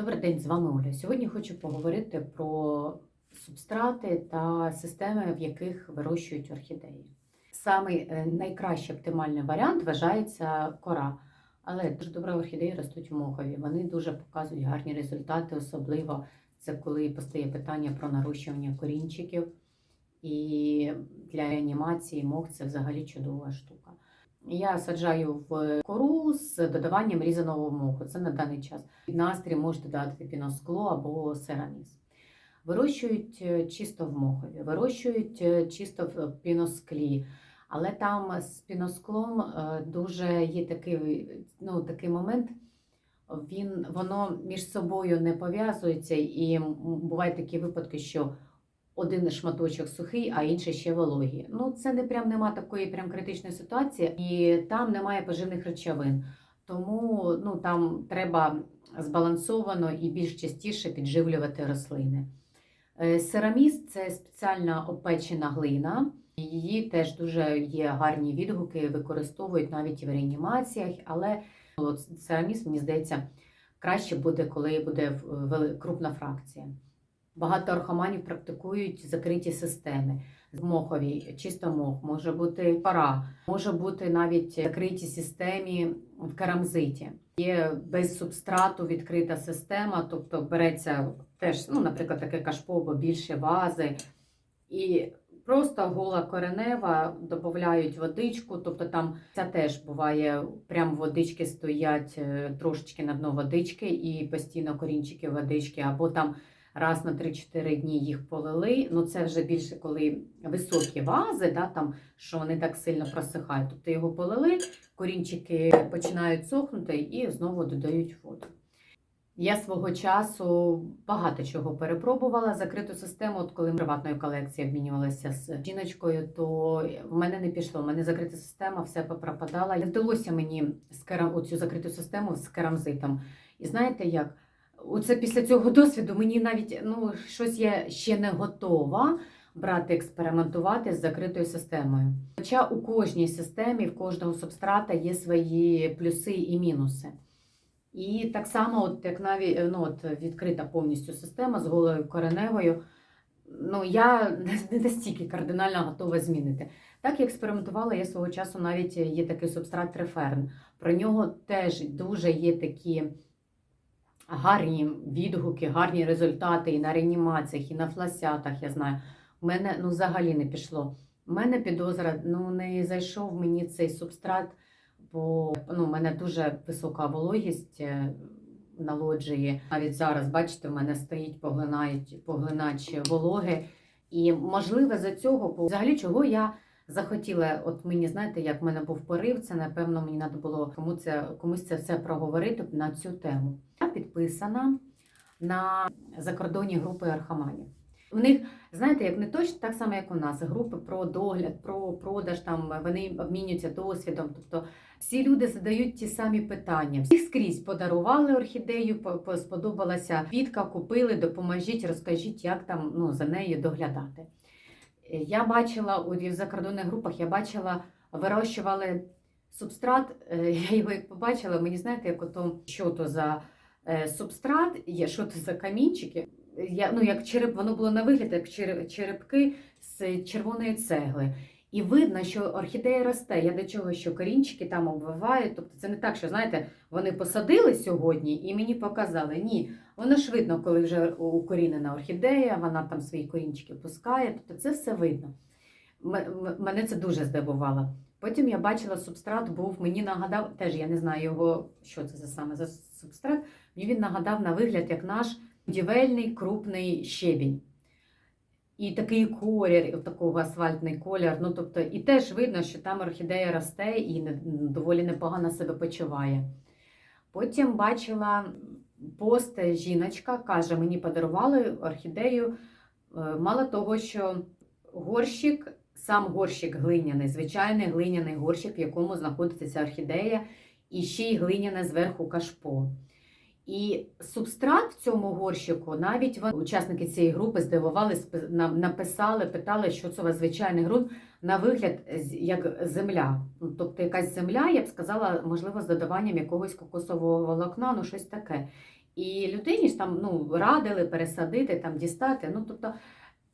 Добрий день, з вами Оля. Сьогодні хочу поговорити про субстрати та системи, в яких вирощують орхідеї. Самий е, найкращий оптимальний варіант вважається кора. Але дуже добре орхідеї ростуть в мохові. Вони дуже показують гарні результати, особливо це коли постає питання про нарощування корінчиків. І для реанімації мох це взагалі чудова штука. Я саджаю в кору з додаванням різаного моху. Це на даний час. Під настрій можете додати піноскло або сераміс. Вирощують е, чисто в мохові, вирощують е, чисто в піносклі. Але там з піносклом е, дуже є такий, ну, такий момент, він, воно між собою не пов'язується, і бувають такі випадки, що один шматочок сухий, а інший ще вологий. Ну, це не прям нема такої прям критичної ситуації, і там немає поживних речовин. Тому ну, там треба збалансовано і більш частіше підживлювати рослини. Е, Сераміс це спеціальна опечена глина. Її теж дуже є гарні відгуки, використовують навіть в реанімаціях, але ну, от сераміс, мені здається, краще буде, коли буде крупна фракція. Багато архаманів практикують закриті системи. Мохові, чисто мох, може бути пара, може бути навіть закриті системі в керамзиті. Є без субстрату відкрита система, тобто береться теж, ну, наприклад, таке кашпо або більше вази, і просто гола коренева додають водичку, тобто там це теж буває, прям водички стоять е, трошечки на дно водички і постійно корінчики водички, або там раз на 3-4 дні їх полили. Ну це вже більше коли високі вази, да, там, що вони так сильно просихають. Тобто його полили, корінчики починають сохнути і знову додають воду. Я свого часу багато чого перепробувала. Закриту систему, от коли приватної колекції обмінювалася з жіночкою, то в мене не пішло. У мене закрита система, все попропадала. Не вдалося мені з керам... оцю закриту систему з керамзитом. І знаєте як? Оце після цього досвіду мені навіть ну, щось я ще не готова брати, експериментувати з закритою системою. Хоча у кожній системі, в кожного субстрата є свої плюси і мінуси. І так само, от як навіть ну, от відкрита повністю система з голою кореневою, ну я не настільки кардинально готова змінити. Так я експериментувала, я свого часу навіть є такий субстрат Треферн. Про нього теж дуже є такі гарні відгуки, гарні результати і на реанімаціях, і на фласятах, я знаю. У мене ну, взагалі не пішло. У мене підозра, ну не зайшов мені цей субстрат, бо ну, у мене дуже висока вологість е, на. Навіть зараз, бачите, в мене стоїть поглинають, поглинач вологи. І можливо за цього, бо взагалі чого я захотіла, от мені знаєте, як в мене був порив, це напевно мені треба було кому це, комусь це все проговорити на цю тему. Я підписана на закордонні групи архаманів. У них, знаєте, як не точно так само, як у нас, групи про догляд, про продаж, там вони обмінюються досвідом. Тобто всі люди задають ті самі питання. Всіх скрізь подарували орхідею, по- по- сподобалася квітка, купили, допоможіть, розкажіть, як там ну, за нею доглядати. Я бачила у закордонних групах, я бачила, вирощували субстрат. е, Я його як побачила, мені знаєте, як ото, що то за е, субстрат, є що то за камінчики. Я, ну, як череп, воно було на вигляд, як черепки з червоної цегли. І видно, що орхідея росте. Я до чого, що корінчики там обвивають. Тобто це не так, що знаєте, вони посадили сьогодні і мені показали. Ні, воно ж видно, коли вже укорінена орхідея, вона там свої корінчики пускає. Тобто це все видно. Мене це дуже здивувало. Потім я бачила субстрат, був мені нагадав, теж я не знаю його, що це за саме за субстрат. Мені він нагадав на вигляд, як наш будівельний крупний щебінь. І такий колір, такого асфальтний колір. Ну, тобто, і теж видно, що там орхідея росте і доволі непогано себе почуває. Потім бачила пост жіночка, каже, мені подарували орхідею. Е, Мало того, що горщик, сам горщик глиняний, звичайний глиняний горщик, в якому знаходиться орхідея, і ще й глиняне зверху кашпо. І субстрат в цьому горщику, навіть вони, учасники цієї групи здивувалися, написали, питали, що це у вас звичайний ґрунт, на вигляд як земля. Ну, Тобто якась земля, я б сказала, можливо, з додаванням якогось кокосового волокна, ну щось таке. І людині ж там ну, радили пересадити, там, дістати. Ну, тобто,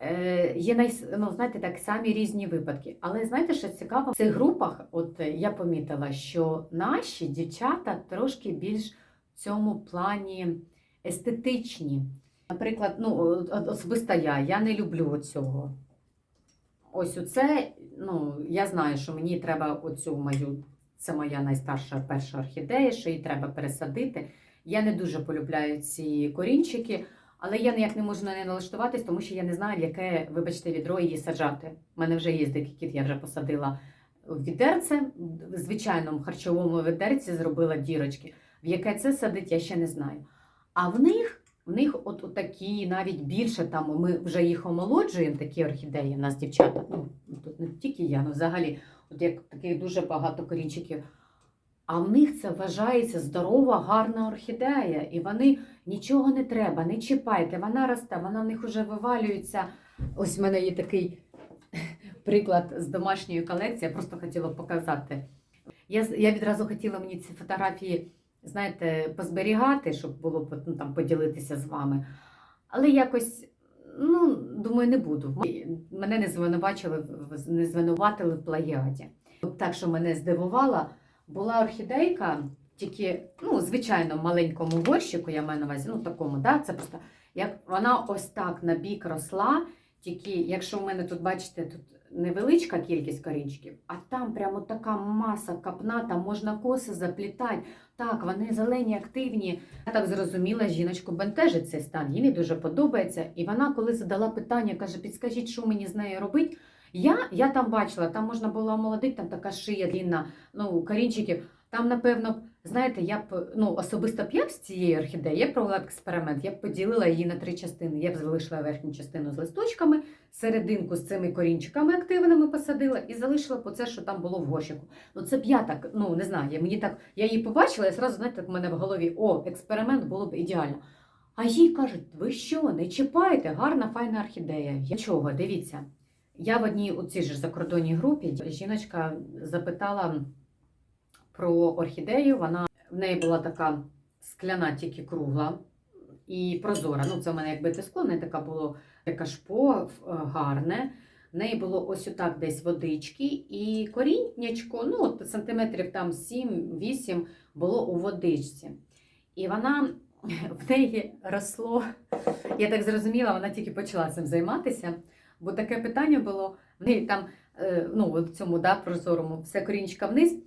е, є най, ну, знаєте, так самі різні випадки. Але знаєте, що цікаво, в цих групах, от е, я помітила, що наші дівчата трошки більш в цьому плані естетичні. Наприклад, ну, особисто я, я не люблю цього. Ось оце, ну, я знаю, що мені треба оцю мою, це моя найстарша перша орхідея, що її треба пересадити. Я не дуже полюбляю ці корінчики, але я ніяк не можу на неї налаштуватись, тому що я не знаю, яке, вибачте, відро її саджати. У мене вже є дикий кіт, я вже посадила відерце, в звичайному харчовому відерці зробила дірочки. В яке це садить, я ще не знаю. А в них в них от, от такі, навіть більше там ми вже їх омолоджуємо, такі орхідеї. У нас дівчата. Ну тут не тільки я, ну взагалі, от як таких дуже багато корінчиків. А в них це вважається здорова, гарна орхідея. І вони нічого не треба, не чіпайте, вона росте, вона в них вже вивалюється. Ось в мене є такий приклад з домашньої колекції, я просто хотіла показати. Я, я відразу хотіла мені ці фотографії знаєте, позберігати, щоб було ну, там, поділитися з вами. Але якось, ну, думаю, не буду. Мене не звинувачили, не звинуватили в плагіаті. Так, що мене здивувало, була орхідейка, тільки, ну, звичайно, в маленькому горщику, я маю на увазі, ну, такому, да, це просто, як вона ось так на бік росла, тільки, якщо в мене тут, бачите, тут невеличка кількість корінчиків, а там прямо така маса капна, там можна коси заплітати. Так, вони зелені, активні. Я так зрозуміла, жіночку бентежить цей стан. Їй не дуже подобається. І вона, коли задала питання, каже: підскажіть, що мені з нею робити? Я, я там бачила, там можна було омолодити, там така шия длінна, ну, корінчиків. Там, напевно, знаєте, я б ну, особисто б я б з цієї орхідеї, я провела експеримент, я б поділила її на три частини. Я б залишила верхню частину з листочками, серединку з цими корінчиками активними посадила і залишила по це, що там було в горщику. Ну це б я так, ну не знаю, я- мені так, я її побачила, і зразу, знаєте, в мене в голові, о, експеримент було б ідеально. А їй кажуть, ви що, не чіпайте, гарна, файна орхідея. Я чого, дивіться. Я в одній у цій ж закордонній групі жіночка запитала про орхідею. Вона в неї була така скляна, тільки кругла і прозора. Ну, це в мене якби тискло, не така було таке шпо е, гарне. В неї було ось отак десь водички, і коріннячко, ну, от сантиметрів там 7-8 було у водичці. І вона в неї росло. Я так зрозуміла, вона тільки почала цим займатися, бо таке питання було в неї там, е, ну, в цьому да, прозорому, все корінчика вниз.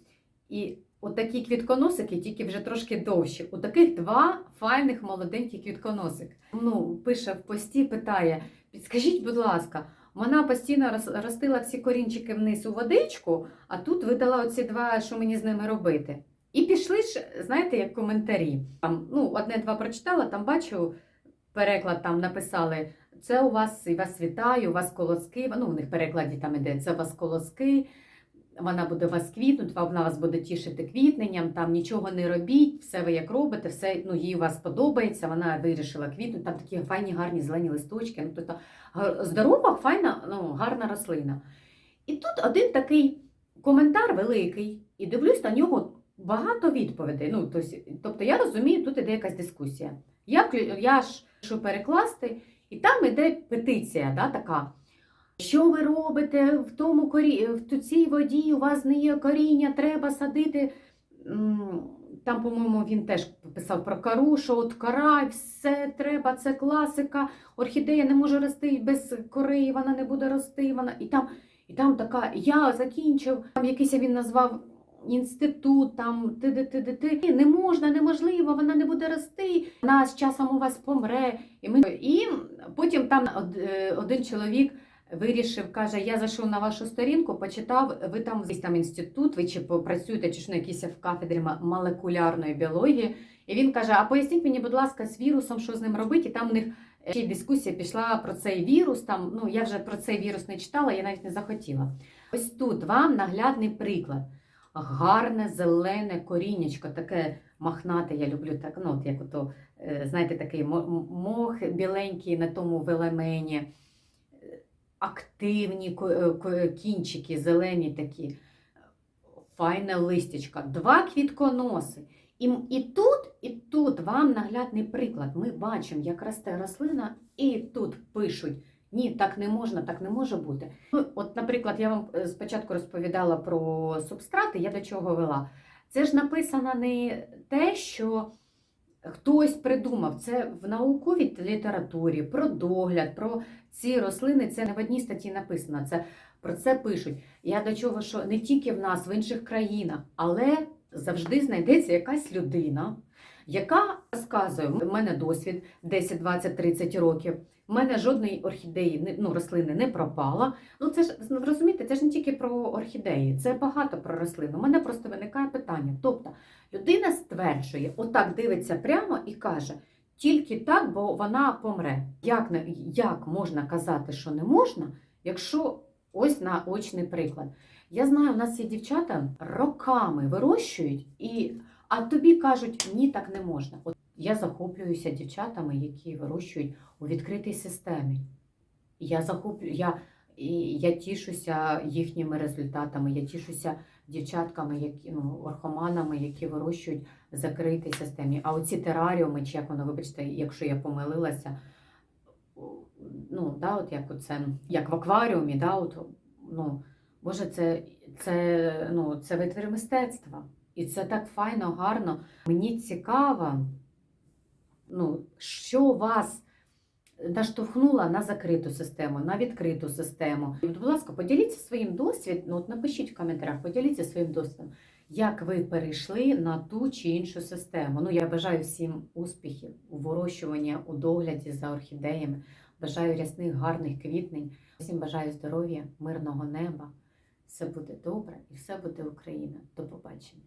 І от такі квітконосики, тільки вже трошки довші. У таких два файних молоденьких квітконосик. Ну, пише в пості, питає: підскажіть, будь ласка, вона постійно роз- ростила всі корінчики вниз у водичку, а тут видала оці два, що мені з ними робити. І пішли ж, знаєте, як коментарі. Там, ну, одне-два прочитала, там бачу, переклад там написали. Це у вас і вас вітаю, у вас колоски. Ну, у них перекладі там іде це у вас колоски. Вона буде вас квітнути, вона вас буде тішити квітненням, там нічого не робіть, все ви як робите, все ну, їй у вас подобається, вона вирішила квітнути, там такі файні, гарні зелені листочки. Ну, тобто здорова, файна, ну, гарна рослина. І тут один такий коментар великий, і дивлюсь на нього багато відповідей. Ну, тобто я розумію, тут іде якась дискусія. Я, я ж що перекласти, і там іде петиція, да, така. Що ви робите в тому корі... в цій воді? У вас не є коріння, треба садити. Там, по-моєму, він теж писав про кору, що от кора, все треба, це класика. Орхідея не може рости без кори, вона не буде рости. Вона... І, там, і там така, я закінчив, там якийсь він назвав інститут, там ти ти не можна, неможливо, вона не буде рости, вона з часом у вас помре. І, ми... і потім там е, один чоловік вирішив, каже, я зайшов на вашу сторінку, почитав, ви там там інститут, ви чи працюєте, чи ж на якійсь в кафедрі молекулярної біології. І він каже: А поясніть мені, будь ласка, з вірусом, що з ним робити? І там у них е, ще дискусія пішла про цей вірус. Там, ну я вже про цей вірус не читала, я навіть не захотіла. Ось тут вам наглядний приклад. Гарне зелене коріннячко, таке махнате, я люблю так, ну, от як ото, е, знаєте, такий мох біленький на тому велемені, активні е, кінчики, зелені такі, файне листячка, два квітконоси. І, і тут І тут вам наглядний приклад. Ми бачимо, як росте рослина, і тут пишуть: ні, так не можна, так не може бути. Ну, от, наприклад, я вам е, спочатку розповідала про субстрати, я до чого вела. Це ж написано не те, що хтось придумав. Це в науковій літературі про догляд, про ці рослини. Це не в одній статті написано. Це про це пишуть. Я до чого, що не тільки в нас, в інших країнах, але завжди знайдеться якась людина, яка розказує, у мене досвід 10, 20, 30 років. У мене жодної орхідеї, ну, рослини не пропала. Ну це ж розумієте, це ж не тільки про орхідеї, це багато про рослин. У мене просто виникає питання. Тобто людина стверджує, отак дивиться прямо і каже. Тільки так, бо вона помре. Як, як можна казати, що не можна, якщо ось наочний приклад. Я знаю, у нас є дівчата роками вирощують, і, а тобі кажуть, ні, так не можна. От я захоплююся дівчатами, які вирощують у відкритій системі. Я захоплю, я, я тішуся їхніми результатами, я тішуся дівчатками, які, ну, орхоманами, які вирощують в закритій системі. А оці тераріуми, чи як воно, вибачте, якщо я помилилася, ну, да, от як, оце, як в акваріумі, да, от, ну, Боже, це, це, ну, це витвір мистецтва. І це так файно, гарно. Мені цікаво, ну, що вас наштовхнуло на закриту систему, на відкриту систему. І, Будь ласка, поділіться своїм досвідом, ну, от напишіть в коментарях, поділіться своїм досвідом, як ви перейшли на ту чи іншу систему. Ну, я бажаю всім успіхів у вирощуванні, у догляді за орхідеями. Бажаю рясних, гарних квітнень. Всім бажаю здоров'я, мирного неба. Все буде добре і все буде Україна. До побачення.